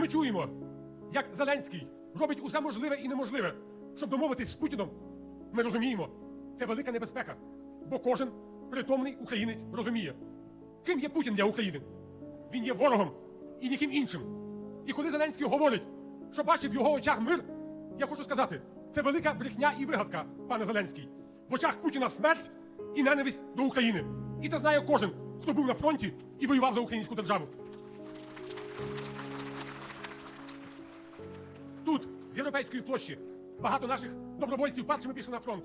Коли ми чуємо, як Зеленський робить усе можливе і неможливе, щоб домовитись з Путіном, ми розуміємо, це велика небезпека. Бо кожен притомний українець розуміє, ким є Путін для України. Він є ворогом і ніким іншим. І коли Зеленський говорить, що бачив в його очах мир, я хочу сказати, це велика брехня і вигадка, пане Зеленський. В очах Путіна смерть і ненависть до України. І це знає кожен, хто був на фронті і воював за українську державу. Європейській площі, багато наших добровольців першими пішли на фронт.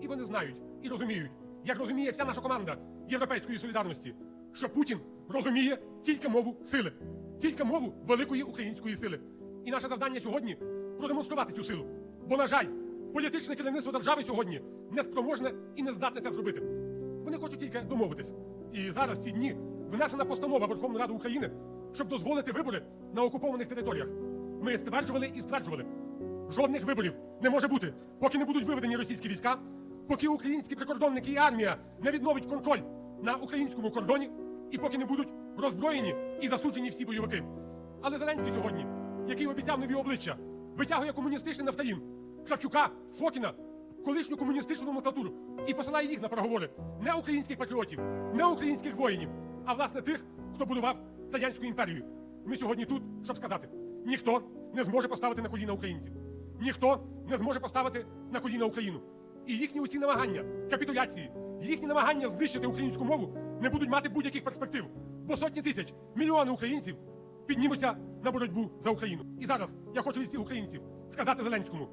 І вони знають і розуміють, як розуміє вся наша команда Європейської солідарності, що Путін розуміє тільки мову сили, тільки мову великої української сили. І наше завдання сьогодні продемонструвати цю силу. Бо, на жаль, політичне керівництво держави сьогодні не спроможне і не здатне це зробити. Вони хочуть тільки домовитись. І зараз ці дні внесена постанова Верховної Ради України, щоб дозволити вибори на окупованих територіях. Ми стверджували і стверджували. Жодних виборів не може бути, поки не будуть виведені російські війська, поки українські прикордонники і армія не відновить контроль на українському кордоні, і поки не будуть роззброєні і засуджені всі бойовики. Але Зеленський сьогодні, який обіцяв нові обличчя, витягує комуністичний нафталін, Кравчука, Фокіна, колишню комуністичну номенклатуру і посилає їх на переговори не українських патріотів, не українських воїнів, а власне тих, хто будував радянську імперію. Ми сьогодні тут, щоб сказати, ніхто не зможе поставити на коліна українців, ніхто не зможе поставити на коліна Україну. І їхні усі намагання, капітуляції, їхні намагання знищити українську мову не будуть мати будь-яких перспектив, бо сотні тисяч, мільйони українців піднімуться на боротьбу за Україну. І зараз я хочу від всіх українців сказати Зеленському: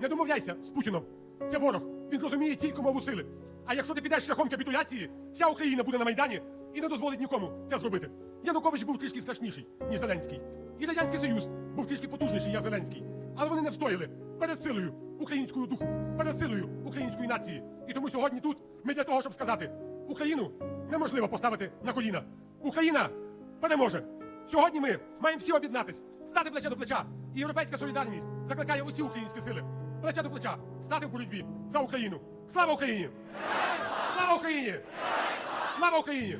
не домовляйся з Путіном. Це ворог. Він розуміє тільки мову сили. А якщо ти підеш шляхом капітуляції, вся Україна буде на Майдані і не дозволить нікому це зробити. Янукович був трішки страшніший, ніж Зеленський. І Радянський Союз був трішки потужніший, ніж Зеленський. Але вони не встояли перед силою українського духу, перед силою української нації. І тому сьогодні тут ми для того, щоб сказати: Україну неможливо поставити на коліна. Україна переможе. Сьогодні ми маємо всі об'єднатись, стати плече до плеча. І європейська солідарність закликає усі українські сили плече до плеча, стати в боротьбі за Україну. Слава Україні! Слава Україні! Слава Україні!